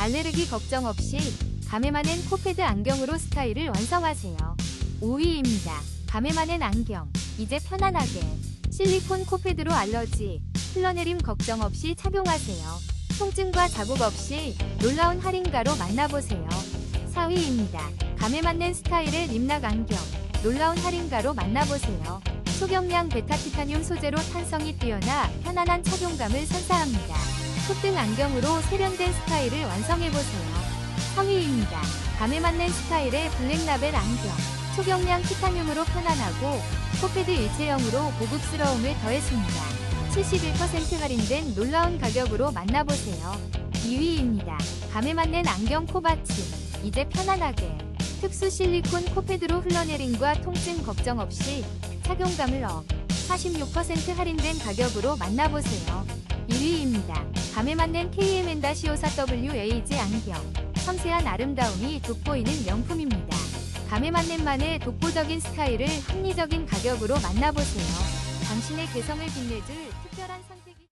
알레르기 걱정 없이 감에마는 코패드 안경으로 스타일을 완성하세요. 5위입니다. 감에마는 안경. 이제 편안하게. 실리콘 코패드로 알러지, 흘러내림 걱정 없이 착용하세요. 통증과 자국 없이 놀라운 할인가로 만나보세요. 4위입니다. 감에 맞는 스타일의 림락 안경. 놀라운 할인가로 만나보세요. 소경량 베타티타늄 소재로 탄성이 뛰어나 편안한 착용감을 선사합니다. 콧등 안경으로 세련된 스타일을 완성해보세요. 3위입니다. 감에 맞는 스타일의 블랙라벨 안경. 초경량 티타늄으로 편안하고 코패드 일체형으로 고급스러움을 더했습니다. 71% 할인된 놀라운 가격으로 만나보세요. 2위입니다. 감에 맞는 안경 코바치. 이제 편안하게. 특수 실리콘 코패드로 흘러내림과 통증 걱정 없이 착용감을 업. 46% 할인된 가격으로 만나보세요. 1위입니다. 감에 맞는 KM-54WAG 안경. 섬세한 아름다움이 돋보이는 명품입니다. 감에 맞는 만의 독보적인 스타일을 합리적인 가격으로 만나보세요. 당신의 개성을 빛내줄 특별한 선택이